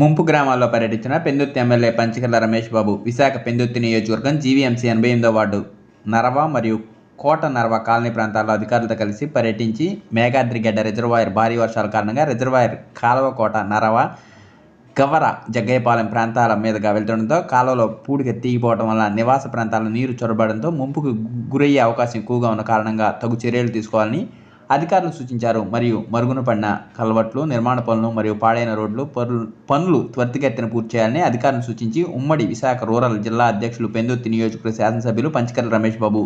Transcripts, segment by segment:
ముంపు గ్రామాల్లో పర్యటించిన పెందుర్తి ఎమ్మెల్యే పంచకల్ల రమేష్ బాబు విశాఖ పెందుర్తి నియోజకవర్గం జీవీఎంసీ ఎనభై ఎనిమిదో వార్డు నరవ మరియు కోట నరవ కాలనీ ప్రాంతాల్లో అధికారులతో కలిసి పర్యటించి మేఘాద్రిగడ్డ రిజర్వాయర్ భారీ వర్షాల కారణంగా రిజర్వాయర్ కాలువ కోట నరవ గవర జగ్గయ్యపాలెం ప్రాంతాల మీదుగా వెళ్తుండటంతో కాలువలో పూడిక తీగిపోవడం వల్ల నివాస ప్రాంతాల్లో నీరు చొరబడంతో ముంపుకు గురయ్యే అవకాశం ఎక్కువగా ఉన్న కారణంగా తగు చర్యలు తీసుకోవాలని అధికారులు సూచించారు. మరియు మరుగున పడిన కలవట్లు నిర్మాణ పనులు మరియు పాడైన రోడ్లు పనులు పనులు త్వరితగతిన పూర్తి చేయాలని అధికారులు సూచించి ఉమ్మడి విశాఖ రూరల్ జిల్లా అధ్యక్షులు పెందుర్తి నియోజకవర్గ శాసనసభ్యులు పంచకర్ల రమేష్ బాబు.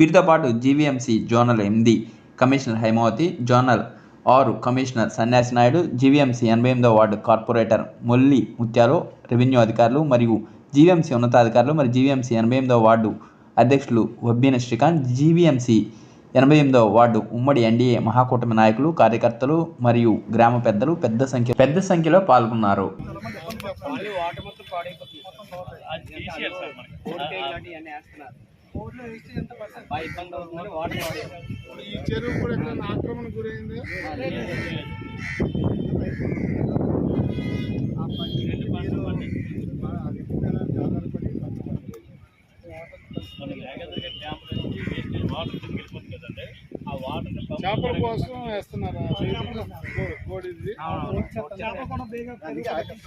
వీరితో పాటు GVMC zonal MD commissioner Haimavathi zonal ఆరు కమిషనర్ సన్యాసి నాయుడు జీవీఎంసీ ఎనభై ఎనిమిదో వార్డు కార్పొరేటర్ మొల్లి ముత్యాలు రెవెన్యూ అధికారులు మరియు జీవీఎంసీ ఉన్నతాధికారులు మరియు జీవీఎంసీ ఎనభై ఎనిమిదో వార్డు అధ్యక్షులు వబ్బీన శ్రీకాంత్ జీవీఎంసీ ఎనభై ఎనిమిదో వార్డు ఉమ్మడి ఎన్డీఏ మహాకూటమి నాయకులు కార్యకర్తలు మరియు గ్రామ పెద్దలు పెద్ద సంఖ్య పెద్ద సంఖ్యలో పాల్గొన్నారు. ఈ చెరువు కూడా ఎక్కడైనా ఆక్రమణ గురైంది? చేపల కోసం వేస్తున్నారు? ఆ సైజులో కో- కోడిది. దీన్ని ఏమన్నా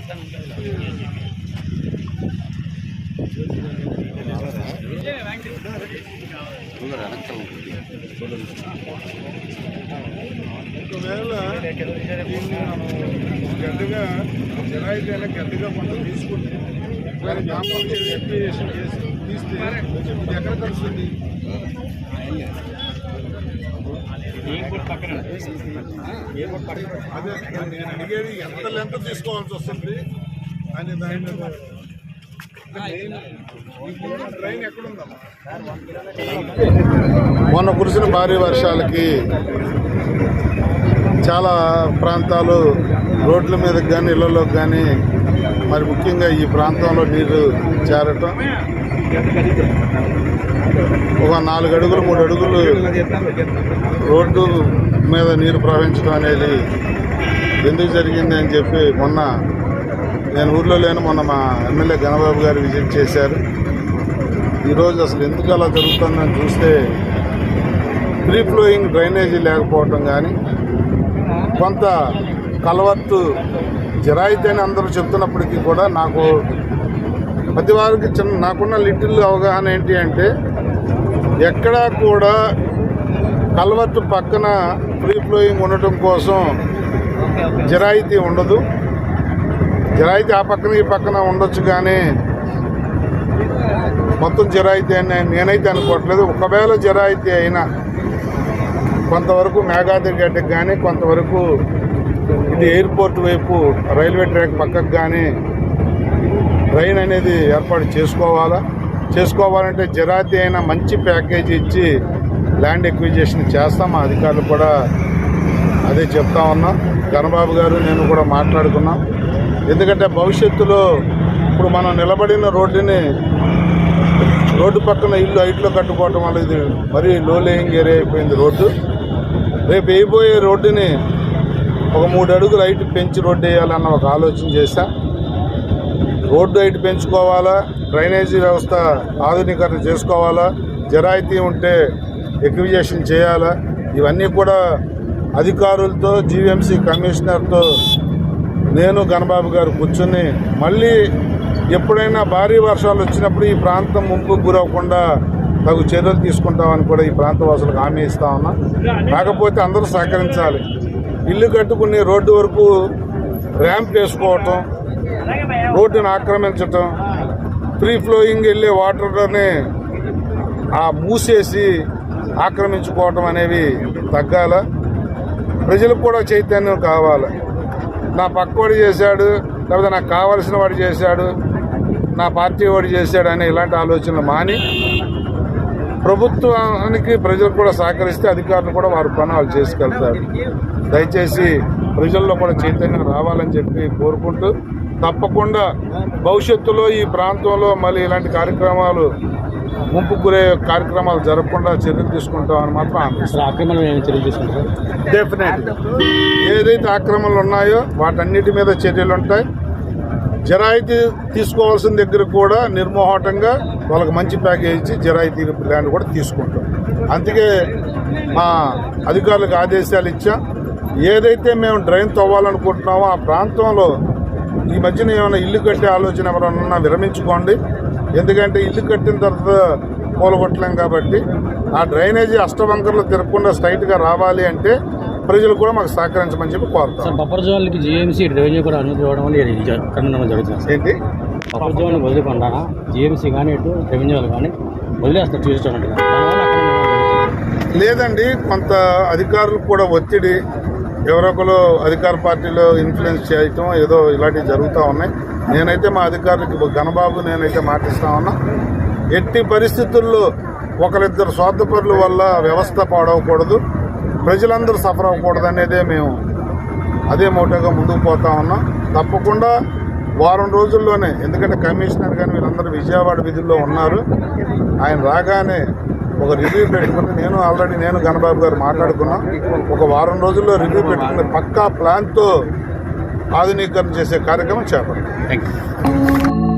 ఒకవేళ దీన్ని మనం గడ్డగా జనాయితీలో గడ్డగా మనం తీసుకుంటే మరి కాంపౌండ్ ఎక్స్ప్లెనేషన్ చేసి తీస్తే ఇది ఎక్కడ కలుస్తుంది? అదే నేను అడిగేది ఎంత లెంత్ తీసుకోవాల్సి వస్తుంది? అని దాని మీద మొన్న కురిసిన భారీ వర్షాలకి చాలా ప్రాంతాలు రోడ్ల మీదకి కానీ ఇళ్ళలోకి కానీ మరి ముఖ్యంగా ఈ ప్రాంతంలో నీరు చేరటం. ఒక నాలుగు అడుగులు మూడు అడుగులు రోడ్డు మీద నీరు ప్రవహించడం అనేది ఎందుకు జరిగింది అని చెప్పి మొన్న నేను ఊర్లో లేను మొన్న మా ఎమ్మెల్యే గణబాబు గారు విజిట్ చేశారు. ఈరోజు అసలు ఎందుకు అలా జరుగుతుందని చూస్తే ఫ్రీ ఫ్లోయింగ్ డ్రైనేజీ లేకపోవటం కానీ కొంత కలవత్తు జరాయితీ అని అందరూ చెప్తున్నప్పటికీ కూడా నాకు ప్రతి వారికి చిన్న నాకున్న లిటిల్ అవగాహన ఏంటి అంటే ఎక్కడా కూడా కలవత్తు పక్కన ఫ్రీ ఫ్లోయింగ్ ఉండటం కోసం జరాయితీ ఉండదు. జరాయితీ ఆ పక్కన ఈ పక్కన ఉండొచ్చు కానీ మొత్తం జరాయితీ అని నేనైతే అనుకోవట్లేదు. ఒకవేళ జరాయితీ అయినా కొంతవరకు మేఘాద్రి గడ్డకి కానీ కొంతవరకు ఇది ఎయిర్పోర్ట్ వైపు రైల్వే ట్రాక్ పక్కకు కానీ ట్రైన్ అనేది ఏర్పాటు చేసుకోవాలా? చేసుకోవాలంటే జరాతి అయినా మంచి ప్యాకేజీ ఇచ్చి ల్యాండ్ ఎక్విజేషన్ చేస్తాం. మా అధికారులు కూడా అదే చెప్తా ఉన్నాం. గణబాబు గారు నేను కూడా మాట్లాడుకున్నాం. ఎందుకంటే భవిష్యత్తులో ఇప్పుడు మనం నిలబడిన రోడ్డుని రోడ్డు పక్కన ఇల్లు హైట్లో కట్టుకోవటం వల్ల ఇది మరీ లో లేయింగ్ ఏరియా అయిపోయింది రోడ్డు. రేపు వేయబోయే రోడ్డుని ఒక మూడు అడుగులు హైట్ పెంచి రోడ్డు వేయాలన్న ఒక ఆలోచన చేశా. రోడ్డు హైట్ పెంచుకోవాలా డ్రైనేజీ వ్యవస్థ ఆధునీకరణ చేసుకోవాలా జరాయితీ ఉంటే ఎక్విజేషన్ చేయాలా ఇవన్నీ కూడా అధికారులతో జీవీఎంసీ కమిషనర్తో నేను గణబాబు గారు కూర్చుని మళ్ళీ ఎప్పుడైనా భారీ వర్షాలు వచ్చినప్పుడు ఈ ప్రాంతం ముంపు గురవకుండా తగు చర్యలు తీసుకుంటామని కూడా ఈ ప్రాంత వాసులకు హామీ ఇస్తా ఉన్నా. కాకపోతే అందరూ సహకరించాలి. ఇల్లు కట్టుకుని రోడ్డు వరకు ర్యాంప్ వేసుకోవటం రోడ్డును ఆక్రమించటం ఫ్రీ ఫ్లోయింగ్ వెళ్ళే వాటర్ని ఆ మూసేసి ఆక్రమించుకోవటం అనేవి తగ్గాల. ప్రజలకు కూడా చైతన్యం కావాలి. నా పక్కోడి చేశాడు లేకపోతే నాకు కావలసిన వాడు చేశాడు నా పార్టీ వాడు చేశాడు అనే ఇలాంటి ఆలోచనలు మాని ప్రభుత్వానికి ప్రజలు కూడా సహకరిస్తే అధికారులు కూడా వారి పని వాళ్ళు చేసుకెళ్తారు. దయచేసి ప్రజల్లో కూడా చైతన్యం రావాలని చెప్పి కోరుకుంటూ తప్పకుండా భవిష్యత్తులో ఈ ప్రాంతంలో మళ్ళీ ఇలాంటి కార్యక్రమాలు ముంపు గురే కార్యక్రమాలు జరగకుండా చర్యలు తీసుకుంటామని మాత్రం ఆక్రమణ డెఫినెట్ ఏదైతే ఆక్రమణలు ఉన్నాయో వాటన్నిటి మీద చర్యలు ఉంటాయి. జరాయితీ తీసుకోవాల్సిన దగ్గర కూడా నిర్మోహటంగా వాళ్ళకి మంచి ప్యాకేజ్ ఇచ్చి జరాయితీ ల్యాండ్ కూడా తీసుకుంటాం. అందుకే మా అధికారులకు ఆదేశాలు ఇచ్చాం. ఏదైతే మేము డ్రైన్ తవ్వాలనుకుంటున్నామో ఆ ప్రాంతంలో ఈ మధ్యన ఏమైనా ఇల్లు కట్టే ఆలోచన ఎవరన్నా విరమించుకోండి. ఎందుకంటే ఇల్లు కట్టిన తర్వాత కూలగొట్టలేం కాబట్టి ఆ డ్రైనేజీ అష్టబంకర్లు తిరగకుండా స్ట్రైట్గా రావాలి అంటే ప్రజలు కూడా మాకు సహకరించమని చెప్పి కోరుతాం. జోన్లకి జీఎంసీ రెవెన్యూ కూడా అనుమతి ఇవ్వడం వల్ల జరుగుతుంది ఏంటి? జోన్ వదిలికుండా జీఎంసీ కానీ ఇటు రెవెన్యూ కానీ వదిలేస్తారు జరుగుతుంది? లేదండి కొంత అధికారులకు కూడా ఒత్తిడి. ఎవరొకరు అధికార పార్టీలో ఇన్ఫ్లుయెన్స్ చేయటం ఏదో ఇలాంటివి జరుగుతూ ఉన్నాయి. నేనైతే మా అధికారులకి ఘనబాబు నేనైతే మాటిస్తా ఉన్నా. ఎట్టి పరిస్థితుల్లో ఒకరిద్దరు స్వార్థపరుల వల్ల వ్యవస్థ పాడవకూడదు. ప్రజలందరూ సఫర్ అవ్వకూడదు అనేదే మేము అదే మోటోగా ముందుకు పోతా ఉన్నాం. తప్పకుండా వారం రోజుల్లోనే ఎందుకంటే కమిషనర్ కానీ వీళ్ళందరూ విజయవాడ విధుల్లో ఉన్నారు. ఆయన రాగానే ఒక రివ్యూ పెట్టుకుని నేను ఆల్రెడీ నేను గణబాబు గారు మాట్లాడుకున్నాం. ఒక వారం రోజుల్లో రివ్యూ పెట్టుకుని పక్కా ప్లాన్తో ఆధునీకరణ చేసే కార్యక్రమం చేపట్టాం థ్యాంక్ యూ